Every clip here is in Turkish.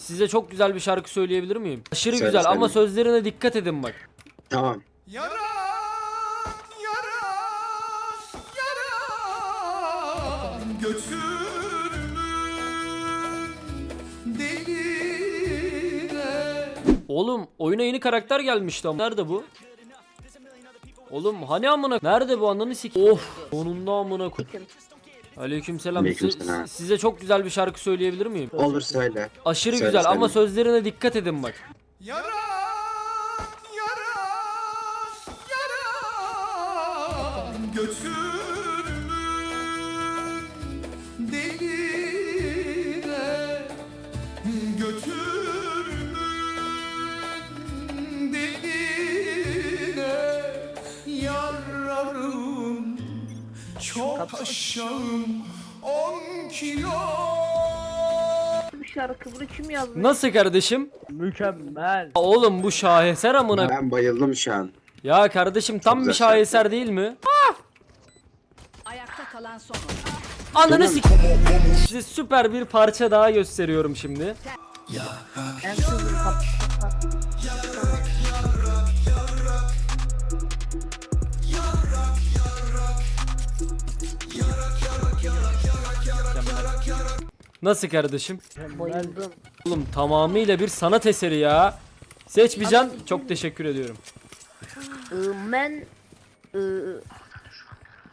size çok güzel bir şarkı söyleyebilir miyim? Aşırı Söyle, güzel ama söyle. sözlerine dikkat edin bak. Tamam. Yara, yara, yara götürümün deline. Oğlum oyuna yeni karakter gelmişti ama. Nerede bu? Oğlum hani amına? Nerede bu ananı sik? Of. Onunla amına koy. Aleykümselam. Si- Aleykümselam. size çok güzel bir şarkı söyleyebilir miyim? Olur söyle. Aşırı Söyle, güzel ama söyle. sözlerine dikkat edin bak. Yara, aşağım on kilo. bir şarkı bunu kim yazmış? Nasıl kardeşim? Mükemmel. Oğlum bu şaheser amına. Ben bayıldım şu an. Ya kardeşim tam Çok bir güzel şaheser değil mi? Ayakta kalan son. Ananı sik. Size süper bir parça daha gösteriyorum şimdi. En çılgın kap. Nasıl kardeşim? Bayıldım. Oğlum tamamıyla bir sanat eseri ya. Seç bir can. Çok teşekkür ediyorum. Ee, man ee,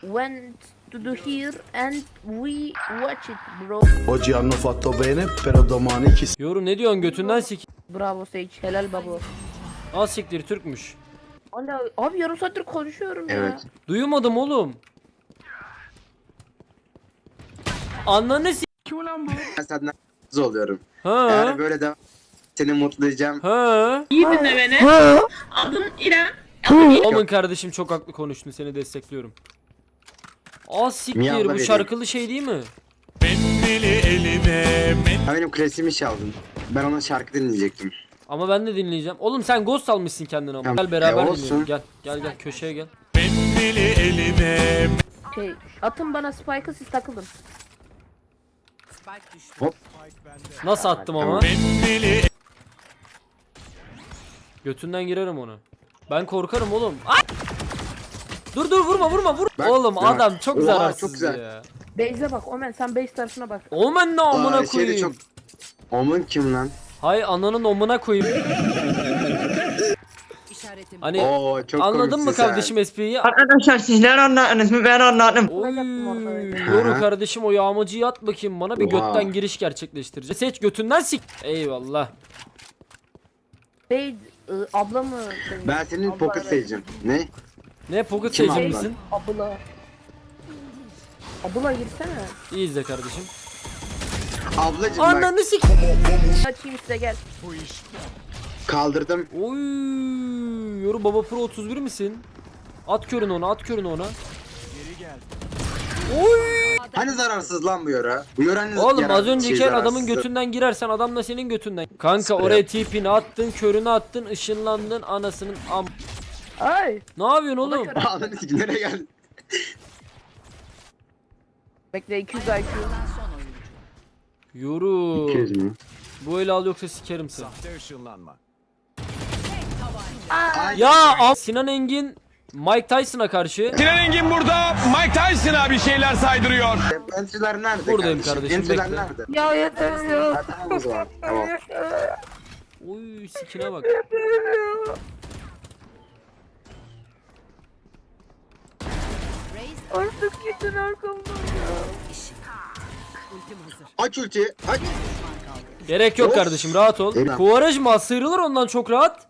went to the here and we watch it bro. Oggi hanno fatto bene, però domani chissà. Yorum ne diyorsun götünden sik. Bravo Sage helal baba. Az siktir Türkmüş. Hala abi yarım saattir konuşuyorum ya. Evet. Duymadım oğlum. Ananı sik. Ben senden razı oluyorum. Ha? Eğer böyle de seni mutlayacağım. Ha? İyi dinle beni. Adım İrem. Aman kardeşim çok haklı konuştun seni destekliyorum. Az siktir Miyavla bu şarkılı şey değil mi? Ha benim klasiğimi çaldın. Ben ona şarkı dinleyecektim. Ama ben de dinleyeceğim. Oğlum sen ghost almışsın kendine ama. Tamam. Gel beraber E, olsun. dinleyelim. Gel gel gel köşeye gel. Şey atın bana Spike'ı siz takılın. Spike düştü. Hop. Nasıl attım ama? Götünden girerim onu. Ben korkarım oğlum. Ay! Dur dur vurma vurma vur. Bak, oğlum bak. adam çok Oha, zararsız çok güzel. ya. Base'e bak Omen sen base tarafına bak. Omen ne amına Aa, koyayım. çok... Omun kim lan? Hay ananın omuna koyayım. Hani Oo çok anladın mı komiksin sen. kardeşim espriyi? Arkadaşlar sizler anladınız mı? Ben anladım. Oy, Aha. kardeşim o yağmacıyı at bakayım bana bir Oha. götten giriş gerçekleştireceğiz. Seç götünden sik. Eyvallah. Base ee, abla mı? senin? Ben senin Abla, pocket evet. Ne? Ne pocket Kim seçim abla? misin? Abla. Abla girsene. İyi izle kardeşim. Ablacım bak Ananı sik. Açayım size gel. kaldırdım. Oy, Yoru Baba Pro 31 misin? At körün ona, at körün ona. Hani zararsız lan bu yora? Bu yora hani Oğlum az önceki şey el adamın götünden girersen adam da senin götünden. Kanka Sprey oraya tipini attın, körünü attın, ışınlandın anasının am. Ay. Ne yapıyorsun oğlum? Ananı nereye geldin? Bekle 200 IQ. Yoru. 200 mü? Bu eli al yoksa sikerim seni. Ay, Ya am- Sinan Engin Mike Tyson'a karşı Sinan Engin burada Mike Tyson'a bir şeyler saydırıyor. Entry'ler nerede Buradayım kardeşim, Entry'ler bekle. nerede? Ya yeter ya. Ha, tamam o zaman. Tamam. Oy sikine bak. Artık gidin arkamdan ya. Aç ulti. Aç. Gerek yok Of. kardeşim rahat ol. Eyvallah. Kuvarajma sıyrılır ondan çok rahat.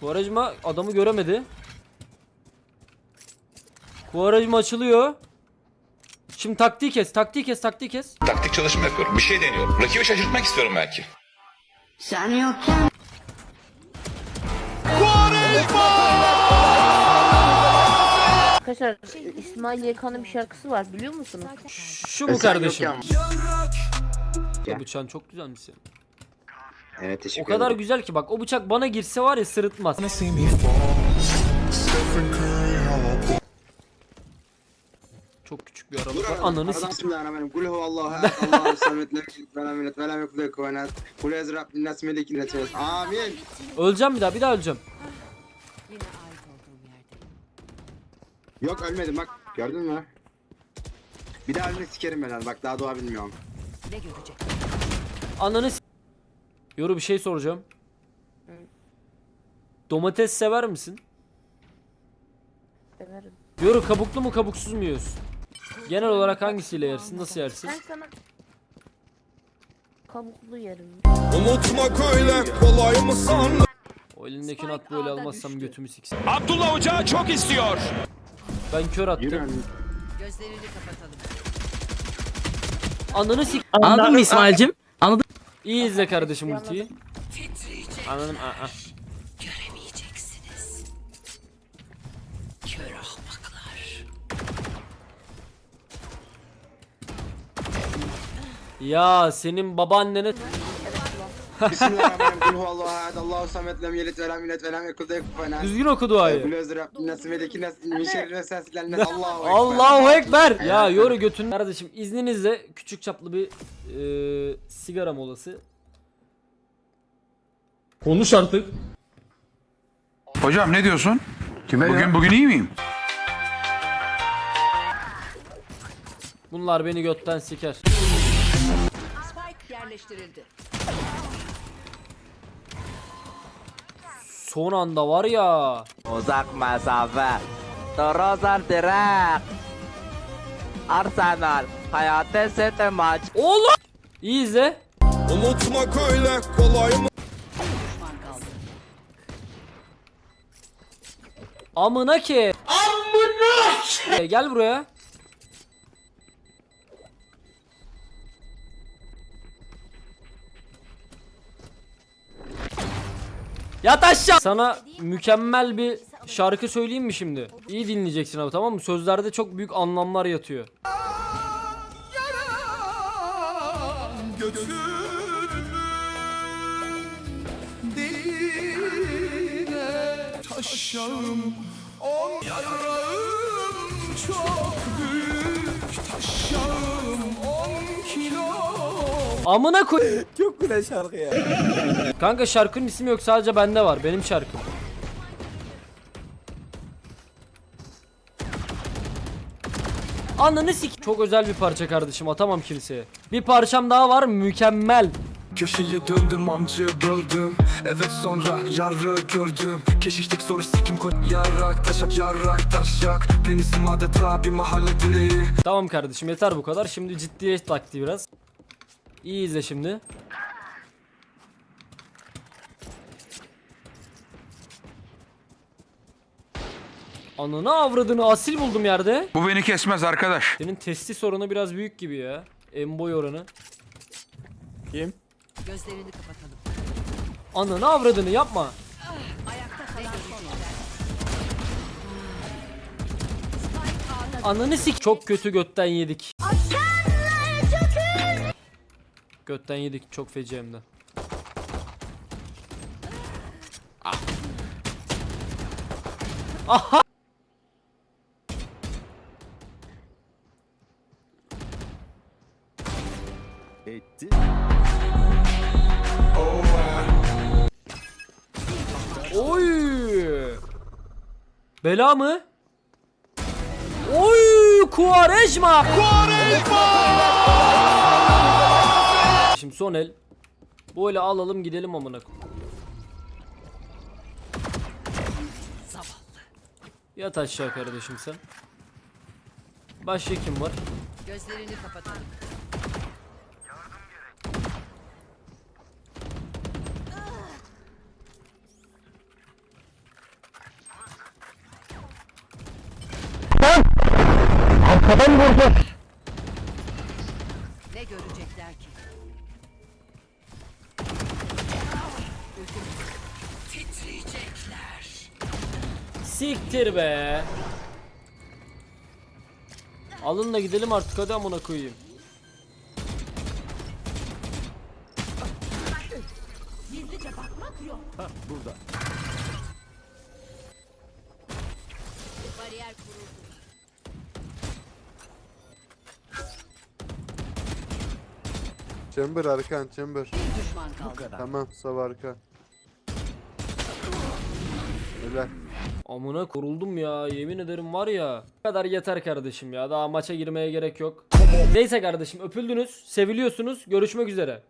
Kuvarajma adamı göremedi. Kuvarajma açılıyor. Şimdi taktiği kes, taktiği kes, taktiği kes. Taktik çalışma yapıyorum. Bir şey deniyorum. Rakibi şaşırtmak istiyorum belki. Arkadaşlar İsmail Yekan'ın bir şarkısı var biliyor musunuz? Şu mu sen kardeşim? ya. Bu bıçağın çok güzelmiş senin. Evet teşekkür O kadar ederim. güzel ki bak o bıçak bana girse var ya sırıtmaz. Çok küçük bir aralık var. Ananı Aradan sik. Bismillahirrahmanirrahim. Kul huvallahu ehad. Allahu samet. Lem yelid ve lem yulad ve lem yekun lehu kufuven ehad. Kul ez rabbin nas melikin nas melikin. Amin. Öleceğim bir daha bir daha öleceğim. Yine ait olduğum yerde. Yok ölmedim bak. Gördün mü? Bir daha ölmek sikerim ben. Bak daha doğa bilmiyorum. Ne görecek? Ananı s- Yoru bir şey soracağım. Domates sever misin? Severim. Yoru kabuklu mu kabuksuz mu yiyorsun? Genel olarak hangisiyle yersin? Nasıl yersin? Ben sana kabuklu yerim. Unutmak öyle kolay mı sandın? O elindeki nat böyle almazsam düştü. götümü siksin. Abdullah Hoca çok istiyor. Ben kör attım. Gözlerini kapatalım. Ananı sik. Anladın mı İsmail'cim? İyi izle kardeşim ultiyi. Anladım. Aa. Ya senin babaannene Bismillahirrahmanirrahim. Kul huvallahu ehad. Allahu samet. Lem ve lem ve lem düzgün oku duayı. min şerri. Allahu ekber. Allahu ekber. Ya yoru götün. Kardeşim izninizle küçük çaplı bir e, sigara molası. Konuş artık. Hocam ne diyorsun? bugün bugün iyi miyim? Bunlar beni götten siker. Spike yerleştirildi. Son anda var ya. Uzak mesafe. Torozan direk. Arsenal. Hayatı sete maç. Oğlum. İyi izle. Unutmak öyle kolay mı? Düşman kaldı. Amına ki. Amına ki. Gel buraya. Yat aşağı. Sana mükemmel bir şarkı söyleyeyim mi şimdi? İyi dinleyeceksin abi tamam mı? Sözlerde çok büyük anlamlar yatıyor. Taşağım on yarağım çok büyük taşağım Amına koy. Çok güzel şarkı ya. Kanka şarkının ismi yok sadece bende var. Benim şarkım. Ananı sik. Çok özel bir parça kardeşim. Atamam kimseye. Bir parçam daha var mükemmel. Köşeye döndüm amcayı böldüm Evet sonra yarı gördüm Keşiştik soru sikim koy Yarak taşak yarak taşak Penisim adeta bir mahalle dileği Tamam kardeşim yeter bu kadar. Şimdi ciddiye vakti biraz. İyi izle şimdi. Ananı avradını asil buldum yerde. Bu beni kesmez arkadaş. Senin testi sorunu biraz büyük gibi ya. Emboy oranı. Gözlerini kapatalım. Ananı avradını yapma. Ayakta kalan son. Ananı sik. Çok kötü götten yedik. Götten yedik çok feci hem de. Ah. Aha. Oy. Bela mı? Oy Kuarejma. Kuarejma. Son el. Böyle alalım gidelim amına koyayım. Yat aşağı kardeşim sen. Başka kim var? Gözlerini kapatalım. Ne Hayır be. Alın da gidelim artık hadi amına koyayım. Gizlice bakmak yok. Hah, burada. Bariyer kuruldu. Chamber arkan chamber. Bir düşman kaldı. Tamam sağ arka. Helal. Amına koruldum ya yemin ederim var ya. Bu kadar yeter kardeşim ya daha maça girmeye gerek yok. Neyse kardeşim öpüldünüz seviliyorsunuz görüşmek üzere.